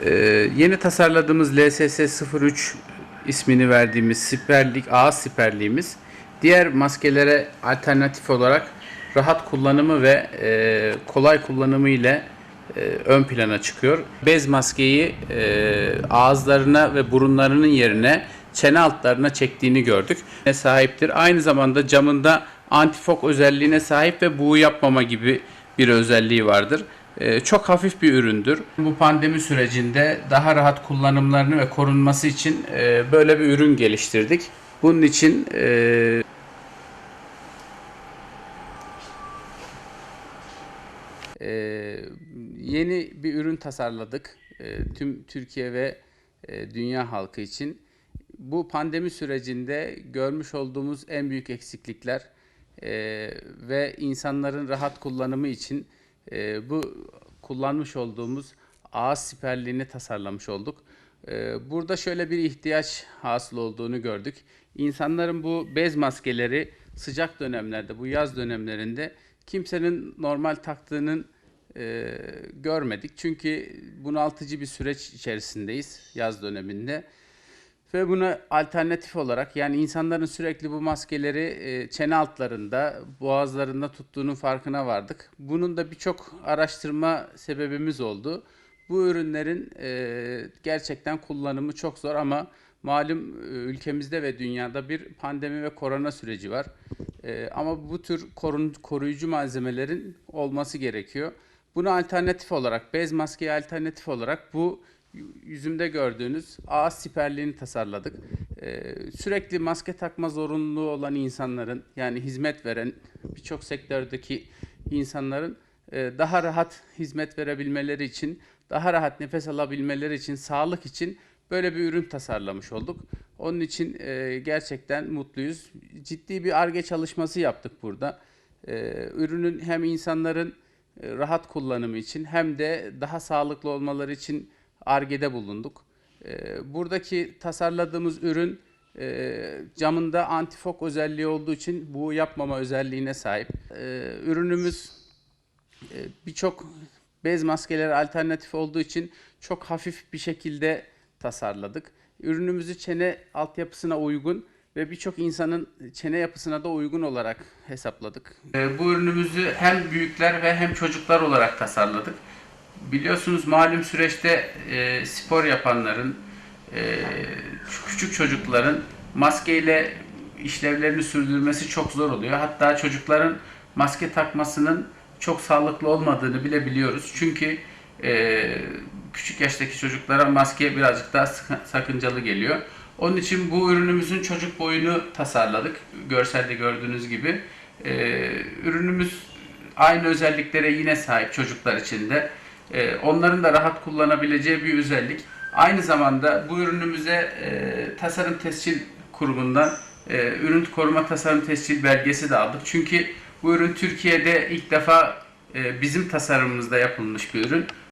Ee, yeni tasarladığımız LSS 03 ismini verdiğimiz siperlik, ağız siperliğimiz diğer maskelere alternatif olarak rahat kullanımı ve e, kolay kullanımı ile e, ön plana çıkıyor. Bez maskeyi e, ağızlarına ve burunlarının yerine çene altlarına çektiğini gördük. Ne sahiptir. Aynı zamanda camında antifok özelliğine sahip ve buğu yapmama gibi bir özelliği vardır. Ee, çok hafif bir üründür. Bu pandemi sürecinde daha rahat kullanımlarını ve korunması için e, böyle bir ürün geliştirdik. Bunun için e, e, yeni bir ürün tasarladık tüm Türkiye ve dünya halkı için. Bu pandemi sürecinde görmüş olduğumuz en büyük eksiklikler e, ve insanların rahat kullanımı için e, bu kullanmış olduğumuz ağız siperliğini tasarlamış olduk. E, burada şöyle bir ihtiyaç hasıl olduğunu gördük. İnsanların bu bez maskeleri sıcak dönemlerde, bu yaz dönemlerinde kimsenin normal taktığının e, görmedik. Çünkü bunaltıcı bir süreç içerisindeyiz yaz döneminde. Ve buna alternatif olarak yani insanların sürekli bu maskeleri e, çene altlarında, boğazlarında tuttuğunun farkına vardık. Bunun da birçok araştırma sebebimiz oldu. Bu ürünlerin e, gerçekten kullanımı çok zor ama malum e, ülkemizde ve dünyada bir pandemi ve korona süreci var. E, ama bu tür korun, koruyucu malzemelerin olması gerekiyor. Buna alternatif olarak, bez maskeye alternatif olarak bu yüzümde gördüğünüz ağız siperliğini tasarladık. Ee, sürekli maske takma zorunluluğu olan insanların yani hizmet veren birçok sektördeki insanların e, daha rahat hizmet verebilmeleri için, daha rahat nefes alabilmeleri için, sağlık için böyle bir ürün tasarlamış olduk. Onun için e, gerçekten mutluyuz. Ciddi bir ARGE çalışması yaptık burada. E, ürünün hem insanların rahat kullanımı için hem de daha sağlıklı olmaları için ARGE'de bulunduk. E, buradaki tasarladığımız ürün e, camında antifok özelliği olduğu için bu yapmama özelliğine sahip. E, ürünümüz e, birçok bez maskeleri alternatif olduğu için çok hafif bir şekilde tasarladık. Ürünümüzü çene altyapısına uygun ve birçok insanın çene yapısına da uygun olarak hesapladık. E, bu ürünümüzü hem büyükler ve hem çocuklar olarak tasarladık. Biliyorsunuz malum süreçte e, spor yapanların, e, küçük çocukların maskeyle işlevlerini sürdürmesi çok zor oluyor. Hatta çocukların maske takmasının çok sağlıklı olmadığını bile biliyoruz. Çünkü e, küçük yaştaki çocuklara maske birazcık daha sakıncalı geliyor. Onun için bu ürünümüzün çocuk boyunu tasarladık. Görselde gördüğünüz gibi. E, ürünümüz aynı özelliklere yine sahip çocuklar için de. E, onların da rahat kullanabileceği bir özellik. Aynı zamanda bu ürünümüze e, tasarım tescil kurumundan e, ürün koruma tasarım tescil belgesi de aldık. Çünkü bu ürün Türkiye'de ilk defa e, bizim tasarımımızda yapılmış bir ürün.